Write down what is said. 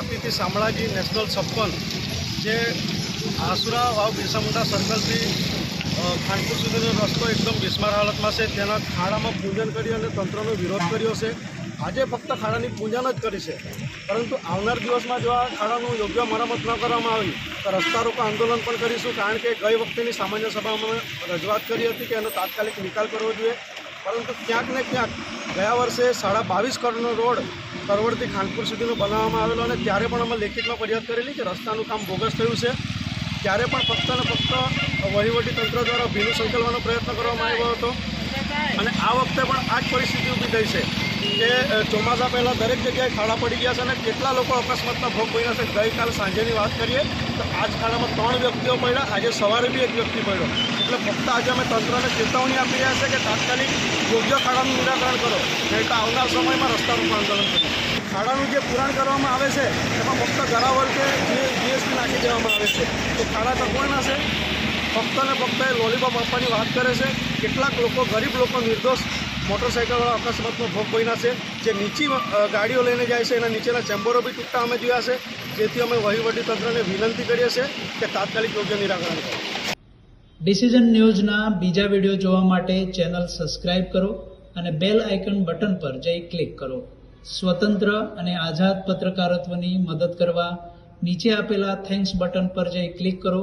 At national છપ્પન, જે આસુરા વાવ બિરસા મુંડા સર્કલથી ખાનપુર સુધીનો રસ્તો એકદમ બિસ્માર હાલતમાં છે. તેના ખાડામાં પૂજન કરી અને તંત્રનો વિરોધ કર્યો છે. આજે ફક્ત ખાડાની પૂજન જ કરી છે. પરંતુ આવનાર દિવસમાં જો આ ખાડાનું યોગ્ય મરામત ન કરવામાં આવી, તો રસ્તા રોકો આંદોલન પણ કરીશું. કારણ કે ગઈ વખતેની સામાન્ય સભામાં રજૂઆત કરી હતી કે એનો તાત્કાલિક નિકાલ કરવો જોઈએ. પરંતુ ક્યાંક ને ક્યાંક ગયા વર્ષે સાડા બાવીસ કરોડનો રોડ કરવડથી ખાનપુર સુધીનો બનાવવામાં આવેલો અને ત્યારે પણ અમે લેખિતમાં ફરિયાદ કરેલી કે રસ્તાનું કામ બોગસ થયું છે. ત્યારે પણ ફક્ત ને ફક્ત વહીવટી તંત્ર દ્વારા ભીનું સંકલવાનો પ્રયત્ન કરવામાં આવ્યો હતો. અને આ વખતે પણ આ જ પરિસ્થિતિ ઊભી થઈ છે કે ચોમાસા પહેલાં દરેક જગ્યાએ ખાડા પડી ગયા છે અને કેટલા લોકો અકસ્માતના ભોગ બન્યા છે? ગઈકાલ સાંજેની વાત કરીએ, તો આજ જ ખાડામાં ત્રણ વ્યક્તિઓ પડ્યા આજે સવારે બી એક વ્યક્તિ પડ્યો એટલે ફક્ત આજે અમે તંત્રને ચેતવણી આપી રહ્યા છે કે તાત્કાલિક યોગ્ય ખાડાનું નિરાકરણ કરો. નહીં આવનાર સમયમાં રસ્તાનું આંદોલન કરીએ ખાડાનું જે પુરાણ કરવામાં આવે છે, એમાં ફક્ત ગરાવર કે જીએસટી નાખી દેવામાં આવે છે. તો ખાડા તો કોણ નાશે ફક્ત ને ફક્ત એ લોલીપોપ આપવાની વાત કરે છે. કેટલાક લોકો, ગરીબ લોકો નિર્દોષ મોટરસાઇકલવાળા અકસ્માતનો ભોગ બન્યા છે. જે નીચી ગાડીઓ લઈને જાય છે, એના નીચેના ચેમ્બરો બી તૂટતા અમે જોયા છે. જેથી અમે વહીવટી તંત્રને વિનંતી કરીએ છીએ કે તાત્કાલિક યોગ્ય નિરાકરણ કરો. ડિસિઝન ન્યૂઝના બીજા વીડિયો જોવા માટે ચેનલ સબસ્ક્રાઇબ કરો અને બેલ આઇકન બટન પર જઈ ક્લિક કરો. સ્વતંત્ર અને આઝાદ પત્રકારત્વની મદદ કરવા નીચે આપેલા થેન્ક્સ બટન પર જઈ ક્લિક કરો